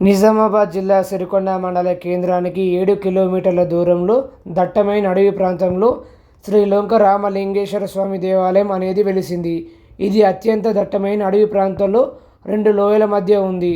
నిజామాబాద్ జిల్లా సిరికొండ మండల కేంద్రానికి ఏడు కిలోమీటర్ల దూరంలో దట్టమైన అడవి ప్రాంతంలో శ్రీలంక రామలింగేశ్వర స్వామి దేవాలయం అనేది వెలిసింది. ఇది అత్యంత దట్టమైన అడవి ప్రాంతంలో రెండు లోయల మధ్య ఉంది.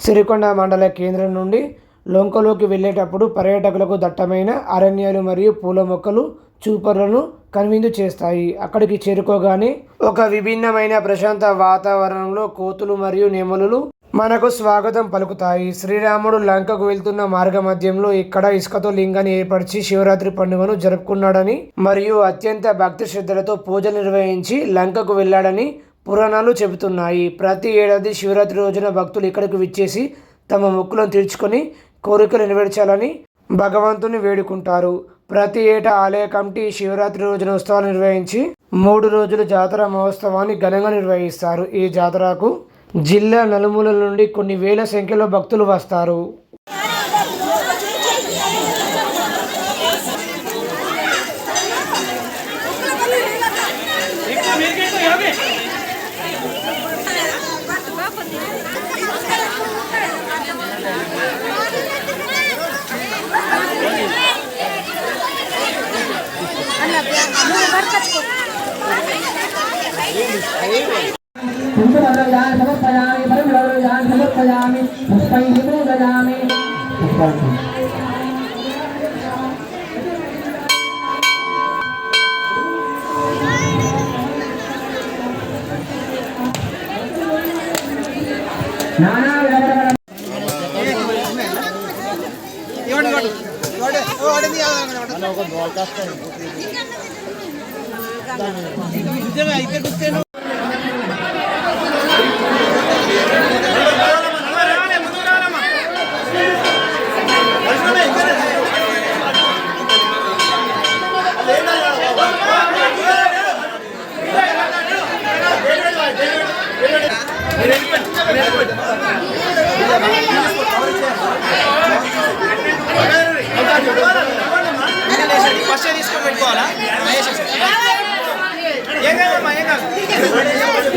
సిరికొండ మండల కేంద్రం నుండి లొంకలోకి వెళ్ళేటప్పుడు పర్యాటకులకు దట్టమైన అరణ్యాలు మరియు పూల మొక్కలు చూపర్లను కనువిందు చేస్తాయి. అక్కడికి చేరుకోగానే ఒక విభిన్నమైన ప్రశాంత వాతావరణంలో కోతులు మరియు నెమలులు మనకు స్వాగతం పలుకుతాయి. శ్రీరాముడు లంకకు వెళ్తున్న మార్గ మధ్యంలో ఇక్కడ ఇసుకతో లింగాన్ని ఏర్పరిచి శివరాత్రి పండుగను జరుపుకున్నాడని మరియు అత్యంత భక్తి శ్రద్ధలతో పూజలు నిర్వహించి లంకకు వెళ్ళాడని పురాణాలు చెబుతున్నాయి. ప్రతి ఏడాది శివరాత్రి రోజున భక్తులు ఇక్కడికి విచ్చేసి తమ మొక్కులను తీర్చుకొని కోరికలు నెరవేర్చాలని భగవంతుని వేడుకుంటారు. ప్రతి ఏటా ఆలయ కమిటీ శివరాత్రి రోజున ఉత్సవాలు నిర్వహించి మూడు రోజుల జాతర మహోత్సవాన్ని ఘనంగా నిర్వహిస్తారు. ఈ జాతరకు జిల్లా నలుమూలల నుండి కొన్ని వేల సంఖ్యలో భక్తులు వస్తారు. कुम्भरवयान् समर्पयामि परमरवयान् समर्पयामि पुष्पैः पूजयामि ഇങ്ങനെ ഇതൊക്കെ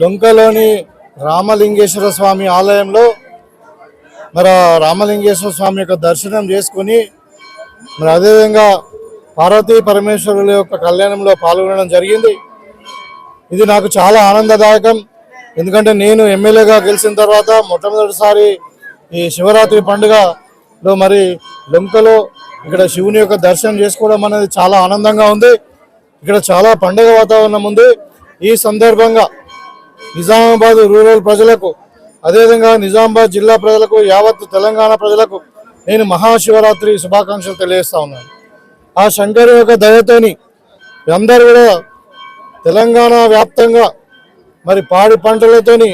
లొంకలోని రామలింగేశ్వర స్వామి ఆలయంలో మరి రామలింగేశ్వర స్వామి యొక్క దర్శనం చేసుకుని మరి అదేవిధంగా పార్వతీ పరమేశ్వరుల యొక్క కళ్యాణంలో పాల్గొనడం జరిగింది. ఇది నాకు చాలా ఆనందదాయకం. ఎందుకంటే నేను ఎమ్మెల్యేగా గెలిచిన తర్వాత మొట్టమొదటిసారి ఈ శివరాత్రి పండుగలో మరి లొంకలో ఇక్కడ శివుని యొక్క దర్శనం చేసుకోవడం అనేది చాలా ఆనందంగా ఉంది. ఇక్కడ చాలా పండగ వాతావరణం ఉంది. ఈ సందర్భంగా నిజామాబాద్ రూరల్ ప్రజలకు అదేవిధంగా నిజామాబాద్ జిల్లా ప్రజలకు యావత్ తెలంగాణ ప్రజలకు నేను మహాశివరాత్రి శుభాకాంక్షలు తెలియజేస్తా ఉన్నాను. ఆ శంకరు యొక్క దయతోని అందరూ కూడా తెలంగాణ వ్యాప్తంగా మరి పాడి పంటలతోని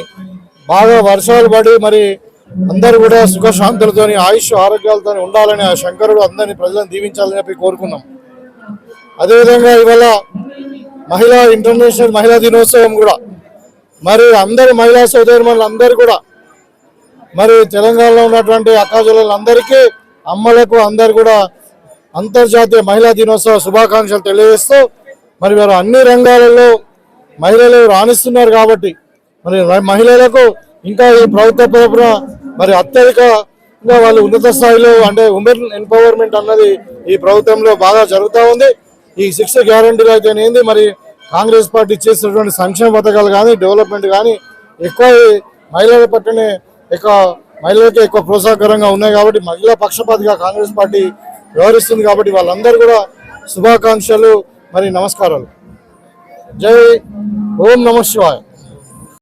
బాగా వర్షాలు పడి మరి అందరూ కూడా సుఖశాంతులతోని ఆయుష్ ఆరోగ్యాలతో ఉండాలని ఆ శంకరుడు అందరినీ ప్రజలను దీవించాలని చెప్పి కోరుకున్నాం. అదేవిధంగా ఇవాళ మహిళా ఇంటర్నేషనల్ మహిళా దినోత్సవం కూడా. మరి అందరు మహిళా సోదరులు కూడా మరి తెలంగాణలో ఉన్నటువంటి అక్కాజులందరికీ అమ్మలకు అందరు కూడా అంతర్జాతీయ మహిళా దినోత్సవ శుభాకాంక్షలు తెలియజేస్తూ మరి వారు అన్ని రంగాలలో మహిళలు రాణిస్తున్నారు కాబట్టి మరి మహిళలకు ఇంకా ఈ ప్రభుత్వ తరపున మరి అత్యధికంగా వాళ్ళు ఉన్నత స్థాయిలో అంటే ఉమెన్ ఎంపవర్మెంట్ అన్నది ఈ ప్రభుత్వంలో బాగా జరుగుతూ ఉంది. ఈ శిక్ష గ్యారంటీలు అయితే మరి కాంగ్రెస్ పార్టీ చేసినటువంటి సంక్షేమ పథకాలు కానీ డెవలప్మెంట్ కానీ ఎక్కువ మహిళల పట్లనే ఎక్కువ మహిళలకే ఎక్కువ ప్రోత్సాహకరంగా ఉన్నాయి కాబట్టి మహిళా పక్షపాతిగా కాంగ్రెస్ పార్టీ వ్యవహరిస్తుంది కాబట్టి వాళ్ళందరూ కూడా శుభాకాంక్షలు. మరి నమస్కారాలు. జై ఓం నమ శివాయ.